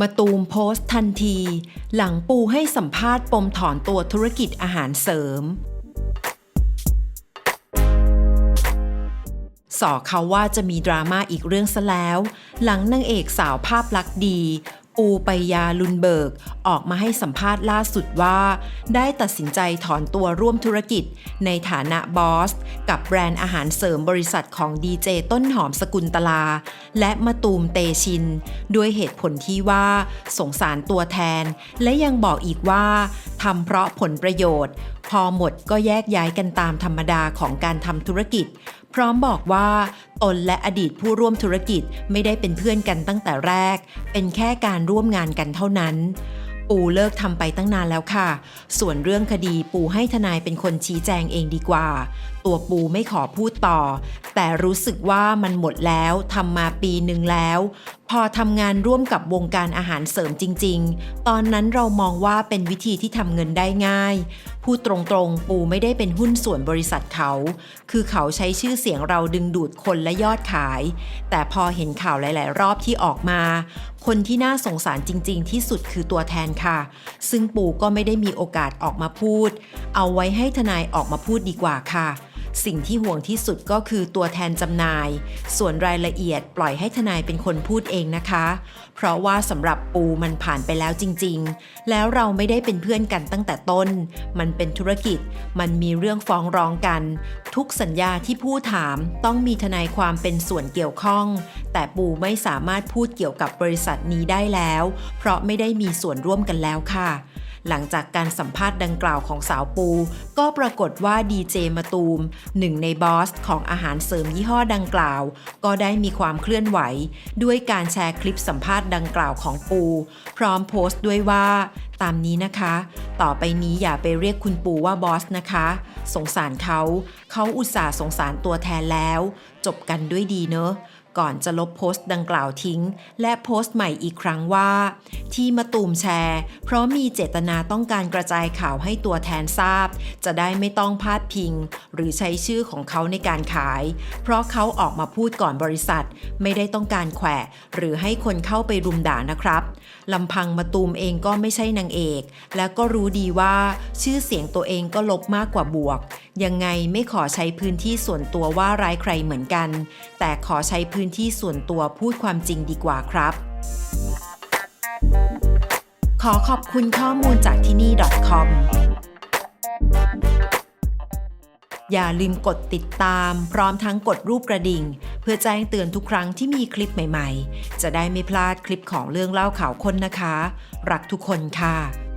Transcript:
มาตูมโพสต์ทันที หลังปูให้สัมภาษณ์ปมถอนตัวธุรกิจอาหารเสริม สอเขาว่าจะมีดราม่าอีกเรื่องซะแล้ว หลังนางเอกสาวภาพลักษณ์ดี ปูปยาลุนเบิร์กออกมาให้สัมภาษณ์ล่าสุดว่า ได้ตัดสินใจถอนตัวร่วมธุรกิจ ในฐานะบอส กับแบรนด์อาหารเสริมบริษัทของดีเจต้นหอมสกุลตลา และมาตูมเตชิน ด้วยเหตุผลที่ว่า สงสารตัวแทน และยังบอกอีกว่าทำเพราะผลประโยชน์ พอหมดก็แยกย้ายกันตามธรรมดาของการทำธุรกิจ พร้อมบอกว่าตนและอดีตผู้ร่วมธุรกิจไม่ได้เป็นเพื่อนกันตั้งแต่แรก เป็นแค่การร่วมงานกันเท่านั้น ปูเลิกทำไปตั้งนานแล้วค่ะ ส่วนเรื่องคดีปูให้ทนายเป็นคนชี้แจงเองดีกว่า ตัวปูไม่ขอพูดต่อ แต่รู้สึกว่ามันหมดแล้วทำมาปีหนึ่งแล้ว พอทำงานร่วมกับวงการอาหารเสริมจริง ๆ ตอนนั้นเรามองว่าเป็นวิธีที่ทำเงินได้ง่าย พูดตรงๆ ปูไม่ได้เป็นหุ้นส่วนบริษัทเขา คือเขาใช้ชื่อเสียงเราดึงดูดคนและยอดขาย แต่พอเห็นข่าวหลาย ๆ รอบที่ออกมา คนที่น่าสงสารจริง ๆ ที่สุดคือตัวแทนค่ะ ซึ่งปูก็ไม่ได้มีโอกาสออกมาพูด เอาไว้ให้ทนายออกมาพูดดีกว่าค่ะ สิ่งที่ห่วงที่สุดก็คือตัวแทนจำหน่าย ส่วนรายละเอียดปล่อยให้ทนายเป็นคนพูดเองนะคะ เพราะว่าสำหรับปูมันผ่านไปแล้วจริง ๆ แล้วเราไม่ได้เป็นเพื่อนกันตั้งแต่ต้น มันเป็นธุรกิจ มันมีเรื่องฟ้องร้องกัน ทุกสัญญาที่ผู้ถามต้องมีทนายความเป็นส่วนเกี่ยวข้อง แต่ปูไม่สามารถพูดเกี่ยวกับบริษัทนี้ได้แล้ว เพราะไม่ได้มีส่วนร่วมกันแล้วค่ะ หลังจากการสัมภาษณ์ดังกล่าวของสาวปู ก็ปรากฏว่าดีเจมาตูม หนึ่งในบอสของอาหารเสริมยี่ห้อดังกล่าว ก็ได้มีความเคลื่อนไหว ด้วยการแชร์คลิปสัมภาษณ์ดังกล่าวของปู พร้อมโพสต์ด้วยว่า ตามนี้นะคะ ต่อไปนี้อย่าไปเรียกคุณปูว่าบอสนะคะ สงสารเขา เขาอุตส่าห์สงสารตัวแทนแล้ว จบกันด้วยดีเนอะ ก่อนจะลบโพสต์ดังกล่าวทิ้ง และโพสต์ใหม่อีกครั้งว่า ที่มาตูมแชร์ เพราะมีเจตนาต้องการกระจายข่าวให้ตัวแทนทราบ จะได้ไม่ต้องพาดพิง หรือใช้ชื่อของเขาในการขาย เพราะเขาออกมาพูดก่อนบริษัท ไม่ได้ต้องการแขวะ หรือให้คนเข้าไปรุมด่านะครับลำพังมาตูมเองก็ไม่ใช่นางเอก และก็รู้ดีว่าชื่อเสียงตัวเองก็ลบมากกว่าบวก ยังไงไม่ขอใช้พื้นที่ส่วนตัวว่าร้ายใครเหมือนกัน แต่ขอใช้พื้นนที่ส่วนตัวพูดความจริงดีกว่าครับ ขอขอบคุณข้อมูลจากที่นี่ .com อย่าลืมกดติดตามพร้อมทั้งกดรูปกระดิ่ง เพื่อแจ้งเตือนทุกครั้งที่มีคลิปใหม่ๆ จะได้ไม่พลาดคลิปของเรื่องเล่าข่าวคนนะคะ รักทุกคนค่ะ